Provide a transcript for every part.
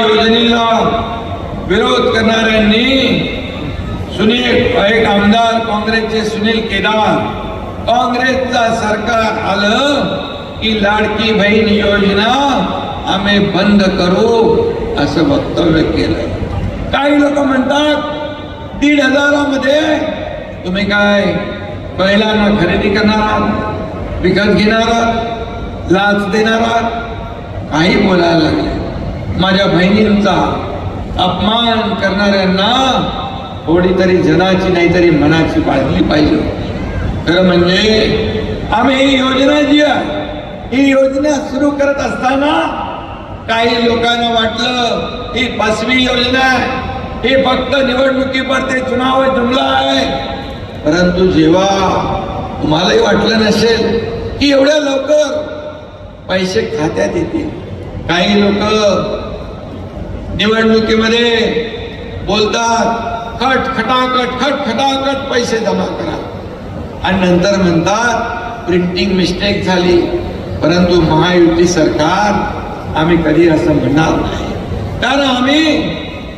योजनेला विरोध करणाऱ्यांनी सुनील एक आमदार काँग्रेसचे सुनील केदार काँग्रेसचा सरकार आलं की लाडकी बहीण योजना आम्ही बंद करू असं वक्तव्य केलं काही लोक म्हणतात दीड हजारामध्ये तुम्ही काय बैलांना खरेदी करणार आहात विकत घेणार आहात लाच देणार आहात? काही बोलायला लागले. माझ्या बहिणींचा अपमान करणाऱ्यांना थोडी तरी जनाची नाही तरी मनाची बाजली पाहिजे. खरं म्हणजे आम्ही ही योजना जी आहे ही योजना सुरू करत असताना काही लोकांना वाटलं ही पाचवी योजना आहे. ही फक्त निवडणुकीवरती चुनाव जुमला आहे. परंतु जेव्हा तुम्हालाही वाटलं नसेल की एवढ्या लवकर पैसे खात्यात येतील काही लोक निवडणुकीमध्ये बोलतात खट खटाखट खट खटाखट पैसे जमा करा. आणि नंतर म्हणतात प्रिंटिंग मिस्टेक झाली. परंतु महायुती सरकार आम्ही कधी असं म्हणणार नाही. कारण आम्ही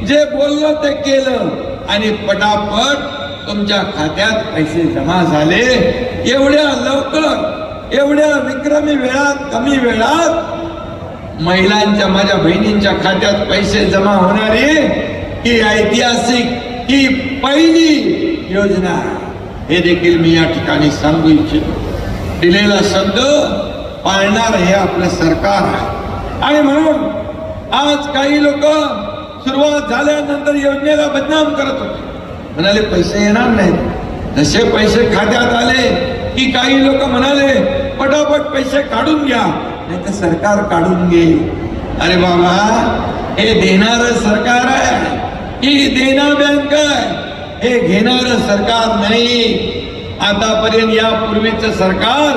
जे बोललो ते केलं आणि पटापट तुमच्या खात्यात पैसे जमा झाले. एवढ्या लवकर एवढ्या विक्रमी वेळात कमी वेळात महिलांच्या माझ्या बहिणींच्या खात्यात पैसे जमा होणारी ही ऐतिहासिक ही पहिली योजना हे देखील मी या ठिकाणी सांगू इच्छितो. दिलेला शब्द पाळणार हे आपलं सरकार आहे. आणि म्हणून आज काही लोक सुरुवात झाल्यानंतर योजनेला बदनाम करत होते. म्हणाले पैसे येणार नाहीत. जसे पैसे खात्यात आले की काही लोक म्हणाले पटापट पैसे काढून घ्या. नाही तर सरकार काढून घेईल. अरे बाबा हे देणार सरकार आहे. ही देणं बँक आहे. हे घेणार सरकार नाही. आतापर्यंत यापूर्वीच सरकार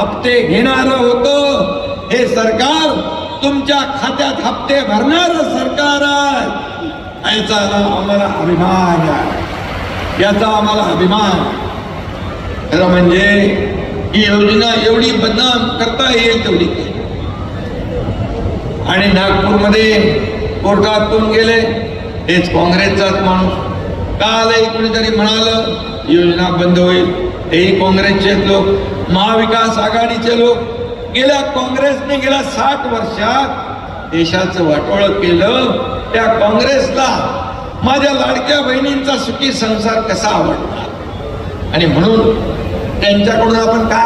हप्ते घेणार होतं. हे सरकार तुमच्या खात्यात हप्ते भरणार सरकार आहे. याचा आम्हाला अभिमान आहे. याचा आम्हाला अभिमान खरं म्हणजे ही योजना एवढी बदनाम करता येईल तेवढी. केली आणि नागपूरमध्ये कोर्टातून गेले हेच काँग्रेसचाच माणूस. कालही कुणीतरी म्हणालं योजना बंद होईल. हेही काँग्रेसचे लोक महाविकास आघाडीचे लोक. गेल्या काँग्रेसने गेल्या साठ वर्षात देशाचं वाटोळं केलं. त्या काँग्रेसला माझ्या लाडक्या बहिणींचा सुखी संसार कसा आवडला आणि म्हणून त्यांच्याकडून आपण काय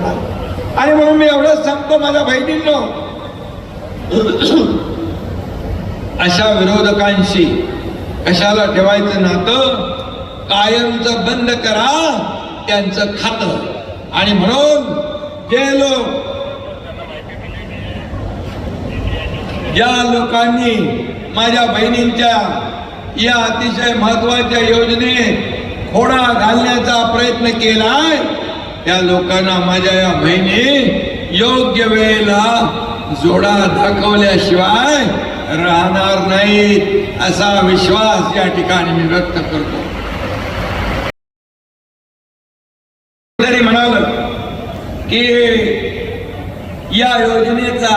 सांगतात आणि म्हणून मी एवढंच सांगतो माझ्या बहिणींनो. अशा विरोधकांशी कशाला ठेवायचं नातं? कायमचं बंद करा त्यांचं खातं. आणि म्हणून जे लोक या लोकांनी माझ्या बहिणींच्या या अतिशय महत्त्वाच्या योजनेत खोडा घालण्याचा प्रयत्न केलाय. या लोकांना माझ्या या बहिणी योग्य वेळेला जोडा दाखवल्याशिवाय राहणार नाही असा विश्वास या ठिकाणी मी व्यक्त करतो. तरी म्हणाल की या योजनेचा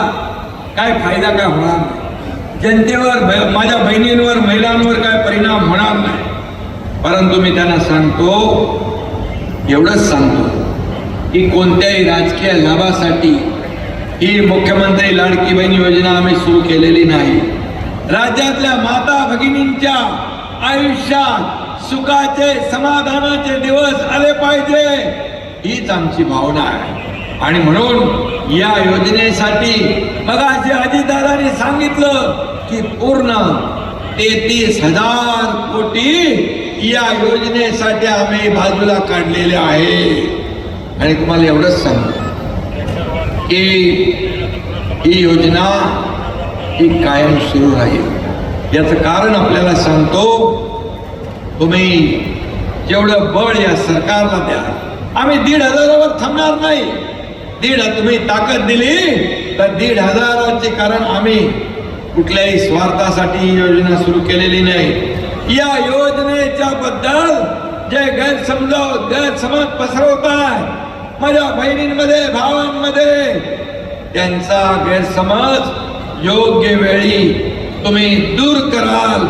काय फायदा काय होणार नाही. जनतेवर माझ्या बहिणींवर महिलांवर काय परिणाम होणार नाही. परंतु मी त्यांना सांगतो एवढंच सांगतो. की कोणत्याही राजकीय लाभासाठी ही मुख्यमंत्री लाडकी बहीण योजना आम्ही सुरू केलेली नाही. राज्यातल्या माता भगिनींच्या आयुष्यात सुखाचे समाधानाचे दिवस आले पाहिजे हीच आमची भावना आहे. आणि म्हणून या योजनेसाठी मगाशी अजितदादांनी सांगितलं की पूर्ण तेहतीस हजार कोटी या योजनेसाठी आम्ही बाजूला काढलेले आहे. आणि तुम्हाला एवढंच सांगतो की ही योजना ही कायम सुरू राहील. याचं कारण आपल्याला सांगतो तुम्ही जेवढं बळ या सरकारला द्या आम्ही दीड हजारावर थांबणार नाही. दीड तुम्ही ताकद दिली तर दीड हजाराचे कारण आम्ही कुठल्याही स्वार्थासाठी ही योजना सुरू केलेली नाही. या योजनेच्या बद्दल जे गैरसमज गैरसमज पसरवत आहे माझ्या बहिणींमध्ये भावांमध्ये त्यांचा गैरसमज योग्य वेळी तुम्ही दूर कराल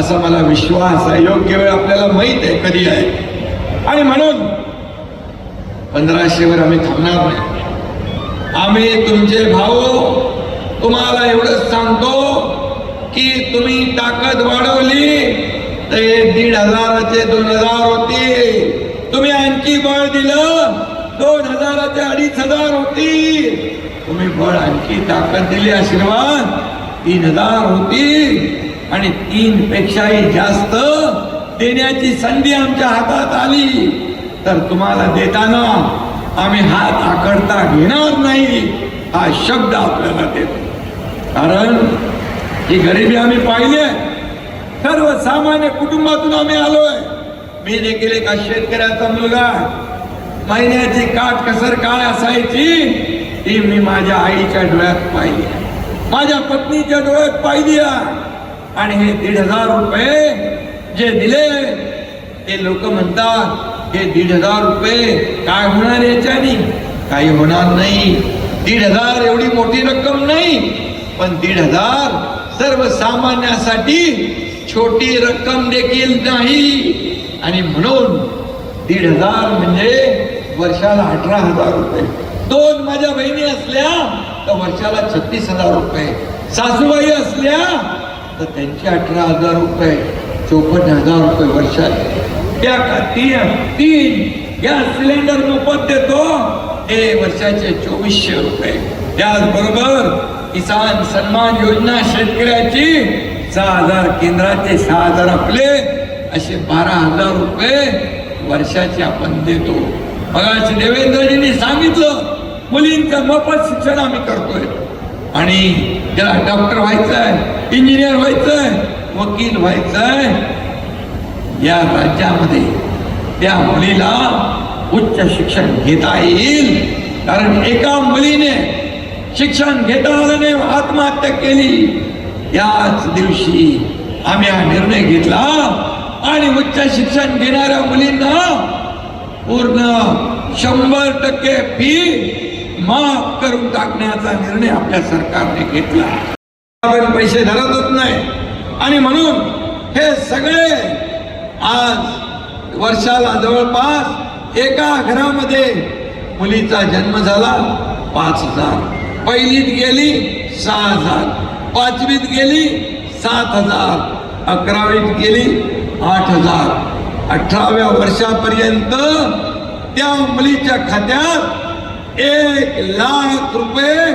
असा मला विश्वास आहे. योग्य वेळ आपल्याला माहीत आहे कधी आहे. आणि म्हणून पंधराशेवर आम्ही थांबणार नाही. आम्ही तुमचे भाऊ तुम्हाला एवढंच सांगतो की तुम्ही ताकद वाढवली तर हे दीड हजाराचे दोन हजार होते. तुम्ही आणखी बळ दिलं दोन हजाराचे अडीच हजार होतील तुम्ही बळ आणखी ताकद दिली आशीर्वाद. तीन हजार होतील आणि तीन पेक्षाही जास्त देण्याची संधी आमच्या हातात आली. तर तुम्हाला देताना आम्ही हात आकडता घेणार नाही हा शब्द आपल्याला देतो. कारण ही गरिबी आम्ही पाहिली आहे सर्वसामान्य कुटुंबातून आम्ही आलोय. मी देखील एका शेतकऱ्याचा मुलगा आहे. महिन्याची काट कसर काय असायची ती मी माझ्या आईच्या डोळ्यात पाहिली. माझ्या पत्नीच्या डोळ्यात पाहिली. आणि हे दीड हजार रुपये जे दिले ते लोक म्हणतात हे दीड हजार रुपये काय होणार याच्यानी? काही होणार नाही. दीड हजार एवढी मोठी रक्कम नाही. पण दीड हजार सर्वसामान्यासाठी छोटी रक्कम देखील नाही. आणि म्हणून दीड हजार म्हणजे वर्षाला अठरा हजार रुपये. दोन माझ्या बहिणी असल्या तर वर्षाला छत्तीस हजार रुपये. सासूबाई असल्या तर त्यांचे अठरा हजार रुपये. चौपन्न हजार रुपये वर्षात त्या का- तीन तीन गॅस सिलेंडर मोफत देतो. हे वर्षाचे चोवीसशे रुपये. त्याचबरोबर किसान सन्मान योजना शेतकऱ्याची सहा हजार केंद्राचे सहा हजार आपले असे बारा हजार रुपये वर्षाचे आपण देतो. मगाशी देवेंद्रजींनी सांगितलं मुलींचं मोफत शिक्षण आम्ही करतोय. आणि ज्याला डॉक्टर व्हायचंय इंजिनियर व्हायचंय वकील व्हायचंय या राज्यामध्ये त्या मुलीला उच्च शिक्षण घेता येईल. कारण एका मुलीने शिक्षण घेता आल्याने आत्महत्या केली. याच दिवशी आम्ही हा निर्णय घेतला. आणि उच्च शिक्षण घेणाऱ्या मुलींना पूर्ण शंभर टक्के फी माफ करून टाकण्याचा निर्णय आपल्या सरकारने घेतला. आपण पैसे धरतच नाही. आणि म्हणून हे सगळे आज वर्षाला जवळपास एका घरामध्ये मुलीचा जन्म झाला पाच हजार. पहिलीत गेली सहा हजार. पाचवीत गेली सात हजार. अकरावीत गेली आठ हजार. अठराव्या वर्षापर्यंत त्या मुलीच्या खात्यात एक लाख रुपये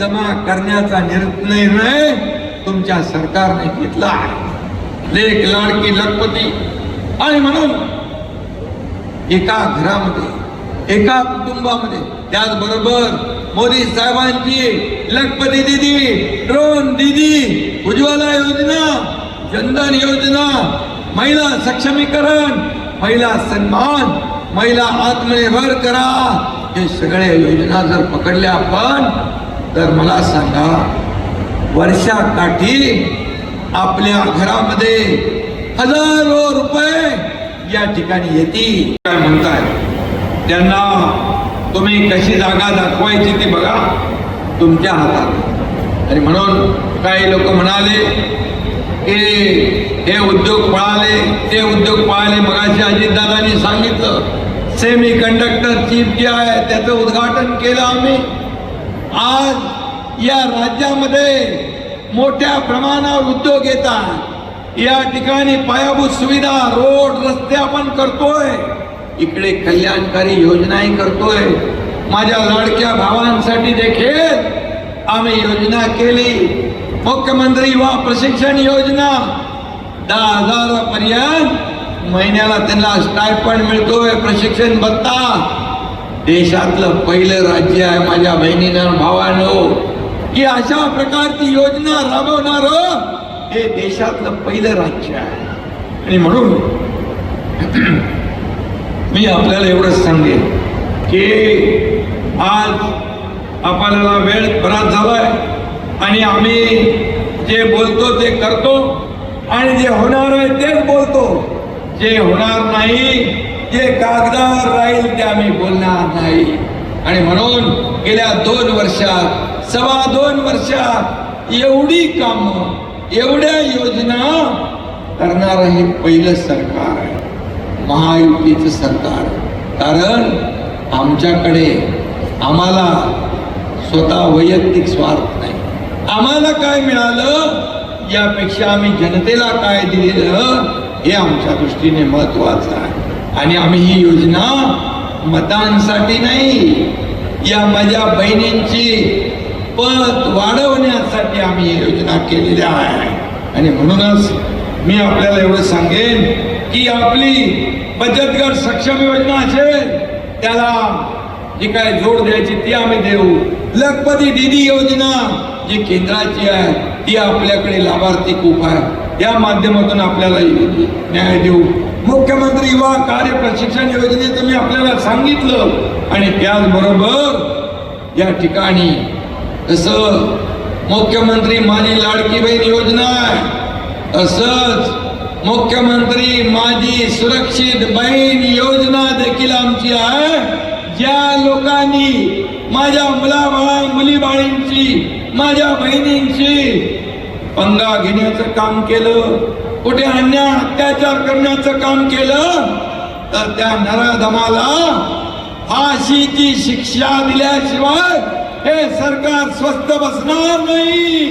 जमा करण्याचा निर्णय तुमच्या सरकारने घेतला लेख लाडकी लखपती. आणि म्हणून एका घरामध्ये एका कुटुंबामध्ये त्याचबरोबर मोदी साहेबांची लखपती दिदी ड्रोन दिदी उज्ज्वला योजना जनधन योजना महिला सक्षमीकरण महिला सन्मान महिला आत्मनिर्भर करा. हे सगळ्या योजना जर पकडल्या आपण तर मला सांगा वर्षाकाठी आपल्या घरामध्ये हजारो रुपये या ठिकाणी येतील. काय म्हणताय? त्यांना तुम्ही कशी जागा दाखवायची ती बघा. तुमच्या हातात. आणि म्हणून काही लोक म्हणाले की हे उद्योग पळाले ते उद्योग पळाले मगाशी अजितदादांनी सांगितलं. सेमी कंडक्टर चिप जे आहे त्याचं उद्घाटन केलं आम्ही. आज या राज्यामध्ये मोठ्या प्रमाणावर उद्योग येतात. या ठिकाणी पायाभूत सुविधा रोड रस्ते आपण करतोय. इकडे कल्याणकारी योजनाही करतोय. माझ्या लाडक्या भावांसाठी देखील आम्ही योजना केली. मुख्यमंत्री युवा प्रशिक्षण योजना. दहा हजारापर्यंत महिन्याला त्यांना स्टायपंड मिळतोय प्रशिक्षण भत्ता. देशातलं पहिलं राज्य आहे माझ्या बहिणीनं भावानं. की अशा प्रकारची योजना राबवणार हे देशातलं पहिलं राज्य आहे. आणि म्हणून मी आपल्याला एवढंच सांगेन की आज आपल्याला वेळ बराच झालाय. आणि आम्ही जे बोलतो ते करतो आणि जे होणार आहे तेच बोलतो. जे होणार नाही जे कागदावर राहील ते आम्ही बोलणार नाही. आणि म्हणून गेल्या दोन वर्षात सव्वा दोन वर्षात एवढी कामं एवढ्या योजना करणार हे पहिलं सरकार आहे. महायुतीचं सरकार. कारण आमच्याकडे आम्हाला स्वतः वैयक्तिक स्वार्थ नाही. आम्हाला काय मिळालं? यापेक्षा आम्ही जनतेला काय दिलेलं? हे आमच्या दृष्टीने महत्वाचं आहे. आणि आम्ही ही योजना मतांसाठी नाही या माझ्या बहिणींची पत वाढवण्यासाठी आम्ही ही योजना केलेली आहे. आणि म्हणूनच मी आपल्याला एवढं सांगेन की आपली बचत गट सक्षम योजना असेल त्याला जी काय जोड द्यायची ती आम्ही देऊ. लखपती दिदी योजना जी केंद्राची आहे ती आपल्याकडे लाभार्थी खूप आहे. या माध्यमातून आपल्याला न्याय देऊ. मुख्यमंत्री युवा कार्य प्रशिक्षण योजनेचं मी आपल्याला सांगितलं. आणि त्याचबरोबर या ठिकाणी तसं मुख्यमंत्री माझी लाडकी बहीण योजना आहे. तसंच मुख्यमंत्री माझी सुरक्षित बहीण योजना देखील आमची आहे. ज्या लोकांनी माझ्या मुलाबाळा मुली बाळींची माझ्या बहिणींची. पंगा घेण्याचं काम केलं कुठे अन्याय अत्याचार करण्याचं काम केलं तर त्या नराधमाला फाशीची शिक्षा दिल्याशिवाय हे सरकार स्वस्थ बसणार नाही.